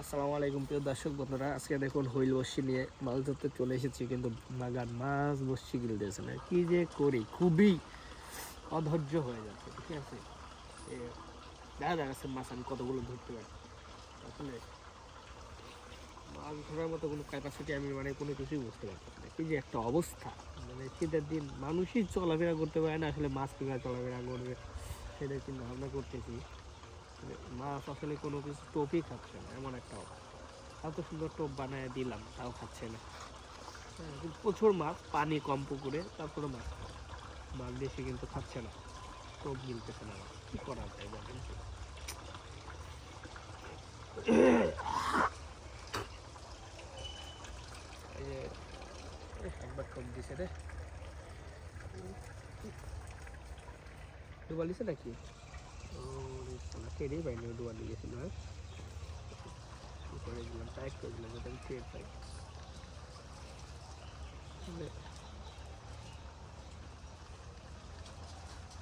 আসসালামু আলাইকুম, প্রিয় দর্শক বন্ধুরা। আজকে দেখুন হুইল বসি নিয়ে মাছ ধরতে চলে এসেছি, কিন্তু নাগান মাছ বসছি গিলতেছে না। কি যে করি? খুবই অধৈর্য হয়ে যাচ্ছে, ঠিক আছে? দেখা যাচ্ছে মাছ আমি কতগুলো ধরতে পারি। আসলে মাছ ধরার মতো কোনো ক্যাপাসিটি আমি মানে কোনো কিছুই বুঝতে পারছি না। কি যে একটা অবস্থা মানে শীতের দিন মানুষই চলাফেরা করতে পারে না, আসলে মাছ কীভাবে চলাফেরা করবে সেটা চিন্তা ভাবনা করতেছি। মাছ আসলে কোনো কিছু টোপই খাচ্ছে না এমন একটা অবস্থা। এত সুন্দর টোপ বানায় দিলাম তাও খাচ্ছে না। হ্যাঁ, প্রচুর মাছ পানি কম পুকুরে তারপরে মাছ। মাছ বেশি কিন্তু খাচ্ছে না। টোপ গিলতেছে না। কি করা যায় বলেন একবার টোপ নাকি? ওরে পাইনি ও ডুবাল দিয়েছিল হ্যাঁ। করে দিলাম টাইট করে দিলাম যাতে আমি টের পাই।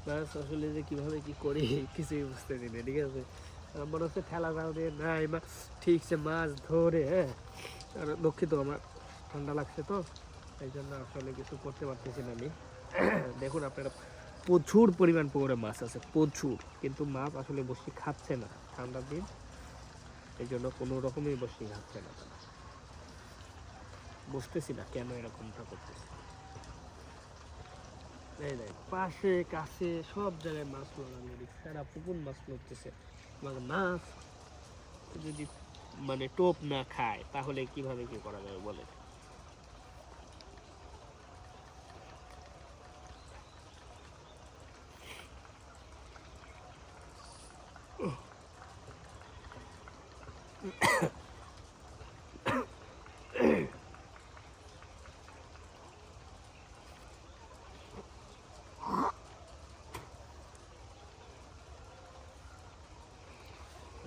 ব্যাস, আসলে যে কীভাবে কি করি, কিছুই বুঝতে দিই না ঠিক আছে? মনে হচ্ছে ঠেলা যাও দিয়ে না এবার ঠিকছে মাছ ধরে হ্যাঁ? আর দুঃখিত, আমার ঠান্ডা লাগছে তো, এই জন্য আসলে কিছু করতে পারতেছি না আমি। দেখুন, আপনারা প্রচুর পরিমাণ পুকুরে মাছ আছে, প্রচুর। কিন্তু মাছ আসলে বসি খাচ্ছে না। ঠান্ডার দিন, এই জন্য কোনো রকমই বসি খাচ্ছে না। তারা বুঝতেছি না কেন এরকমটা করতেছে। পাশে, কাছে সব জায়গায় মাছ লাগানো সারা পুকুর মাছ লড়তেছে। মানে মাছ যদি মানে টোপ না খায়, তাহলে কীভাবে কি করা যাবে বলে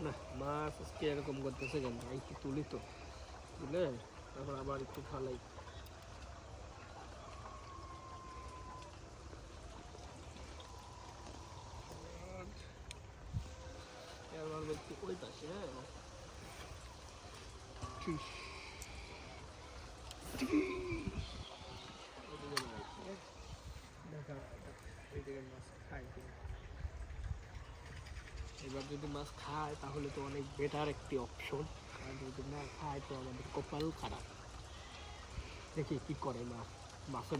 না, মাছ আজকে এরকম করতেছে কেন? কি তুলি তো তুলে তারপর আবার একটু ফালাই। ওই পাশে হ্যাঁ ঠিক। ঠিক। ওদিকে মাছ, হ্যাঁ? দেখা ওইদিকে মাছ খায় কিনা এবার যদি মাছ খায়, তাহলে তো অনেক বেটার একটি অপশন আর যদি না খায়, তো আমাদের কপাল খারাপ। দেখি কি করে মাছ মাছের